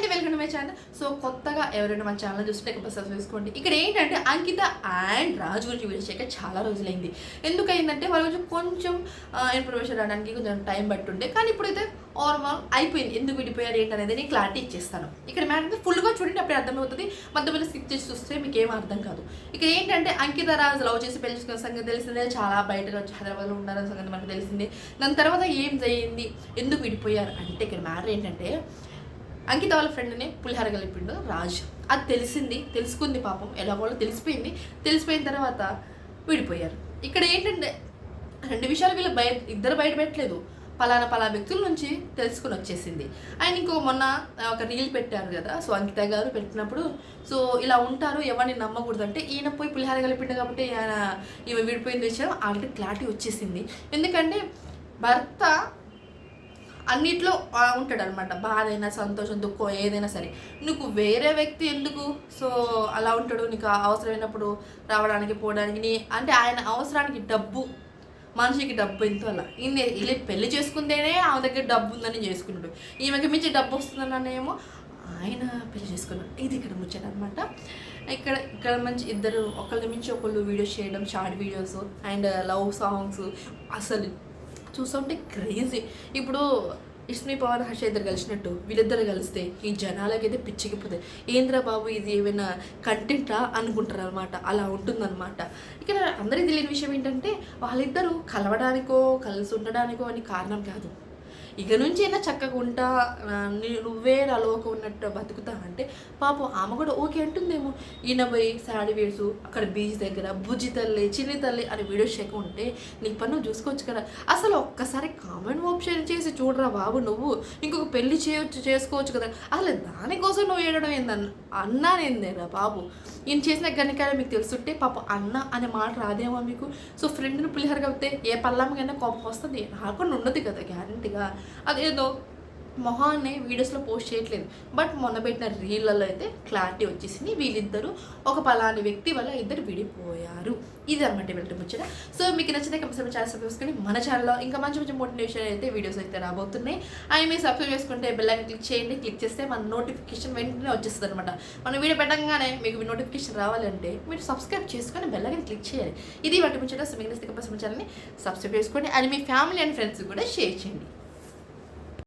అండి welcome my channel so కొత్తగా ఎవరైనా మన ఛానల్ చూస్తే కంపల్సరీ సబ్స్క్రైబ్ చేసుకోండి. ఇక్కడ ఏంటంటే అంకిత అండ్ రాజు గురించి వీడియో చేయక చాలా రోజులైంది. ఎందుకైందంటే వాళ్ళ గురించి కొంచెం ఇన్ఫర్మేషన్ రావడానికి కొంచెం టైం పట్టుండే. కానీ ఇప్పుడైతే ఓవరాల్ అయిపోయింది. ఎందుకు విడిపోయారు ఏంటనేది నేను క్లారిటీ ఇచ్చేస్తాను. ఇక్కడ మ్యాటర్ ఫుల్గా చూడండి అప్పుడే అర్థమవుతుంది. మధ్య స్కిప్ చేసి చూస్తే మీకు ఏం అర్థం కాదు. ఇక్కడ ఏంటంటే అంకిత రాజు లవ్ చేసి పెళ్ళి చేసుకున్న సంగతి తెలిసిందే. చాలా బయట వచ్చి హైదరాబాద్లో ఉన్నారన్న సంగతి మనకు తెలిసిందే. దాని తర్వాత ఏం జరిగింది? ఎందుకు విడిపోయారు? అంటే ఇక్కడ మ్యాటర్ ఏంటంటే అంకిత వాళ్ళ ఫ్రెండ్ని పులిహార కలిపిండు రాజు. అది తెలిసింది తెలుసుకుంది పాపం. ఎలాగోలో తెలిసిపోయింది. తెలిసిపోయిన తర్వాత విడిపోయారు. ఇక్కడ ఏంటంటే రెండు విషయాలు వీళ్ళు బయట ఇద్దరు బయట పెట్టలేదు. పలానా పలానా వ్యక్తుల నుంచి తెలుసుకుని వచ్చేసింది. ఆయన ఇంకో మొన్న ఒక రీల్ పెట్టారు కదా సో అంకిత గారు పెట్టినప్పుడు సో ఇలా ఉంటారు ఎవరిని నమ్మకూడదు అంటే ఈయన పోయి పులిహార కలిపిండు కాబట్టి ఆయన ఈమె విడిపోయింది విషయం ఆల్రెడీ క్లారిటీ వచ్చేసింది. ఎందుకంటే భర్త అన్నిట్లో ఉంటాడు అనమాట బాధ అయినా సంతోషం దుఃఖం ఏదైనా సరే. నీకు వేరే వ్యక్తి ఎందుకు? సో అలా ఉంటాడు. నీకు అవసరమైనప్పుడు రావడానికి పోవడానికి నీ అంటే ఆయన అవసరానికి డబ్బు. మనిషికి డబ్బు ఎంతో అలా? ఈయన ఇలా పెళ్ళి చేసుకుంటేనే ఆమె దగ్గర డబ్బు ఉందని చేసుకుంటాడు. ఈమెకి మించి డబ్బు వస్తుందనేమో ఆయన పెళ్ళి చేసుకున్నాడు. ఇది ఇక్కడ ముచ్చట అనమాట ఇక్కడ ఇక్కడ మంచి ఇద్దరు ఒకళ్ళ మించి ఒకళ్ళు వీడియోస్ చేయడం short videos and love songs. అసలు చూస్తుంటే క్రేజీ. ఇప్పుడు ఇస్మి పవన్ హర్ష ఇద్దరు కలిసినట్టు వీళ్ళిద్దరు కలిస్తే ఈ జనాలకైతే పిచ్చికిపోతాయి ఏంద్రా బాబు ఇది ఏమైనా కంటెంటా అనుకుంటారు అనమాట అలా ఉంటుందన్నమాట. ఇక్కడ అందరికీ తెలియని విషయం ఏంటంటే వాళ్ళిద్దరూ కలవడానికో కలిసి ఉండడానికో అని కారణం కాదు. ఇక నుంచి అయినా చక్కగా ఉంటా నువ్వే నాలోక ఉన్నట్టు బతుకుతా అంటే పాపం ఆమె కూడా ఓకే అంటుందేమో. ఈయన పోయి శాడీ వేసు అక్కడ బీచ్ దగ్గర బుజ్జి తల్లి చిన్ని తల్లి అని వీడియో వీడియోస్ చేయకుంటే నీ పన్ను చూసుకోవచ్చు కదా. అసలు ఒక్కసారి కామెంట్ ఆప్షన్ చేసి చూడరా బాబు నువ్వు. ఇంకొక పెళ్ళి చేయొచ్చు చేసుకోవచ్చు కదా. అసలు దానికోసం నువ్వు ఏడడం ఏందన్న అన్నానేందేరా బాబు. ఈయన చేసిన గనికాయ మీకు తెలుసుంటే పాప అన్న అనే మాట రాదేమో మీకు. సో ఫ్రెండ్ని పులిహోర కవితే ఏ పల్లమ్మకైనా కోపం వస్తుంది? రాకుండా ఉండదు కదా గ్యారంటీగా అదేదో మొహాన్ని వీడియోస్లో పోస్ట్ చేయట్లేదు. బట్ మొన్న పెట్టిన రీళ్ళలో అయితే క్లారిటీ వచ్చేసింది. వీళ్ళిద్దరూ ఒక పలాని వ్యక్తి వల్ల ఇద్దరు విడిపోయారు. ఇది అనమాట వెళ్ళటం ముచ్చట. సో మీకు నచ్చితే కంపల్సరీ ఛానల్ సబ్స్క్రైబ్ చేసుకొని మన ఛానల్లో ఇంకా మంచి మంచి మోటివేషన్ అయితే వీడియోస్ అయితే రాబోతున్నాయి. అవి మీరు సబ్స్క్రైబ్ చేసుకుంటే బెల్లాన్ని క్లిక్ చేయండి. క్లిక్ చేస్తే మన నోటిఫికేషన్ వెంటనే వచ్చేస్తుంది అనమాట మన వీడియో పెట్టగానే మీకు నోటిఫికేషన్ రావాలంటే మీరు సబ్స్క్రైబ్ చేసుకొని బెల్లాన్ని క్లిక్ చేయాలి. ఇది వాటి ముచ్చట. సో మీకు నచ్చితే కంపల్సరీ ఛానల్ని సబ్స్క్రైబ్ చేసుకోండి. అండ్ మీ ఫ్యామిలీ అండ్ ఫ్రెండ్స్ కూడా షేర్ చేయండి.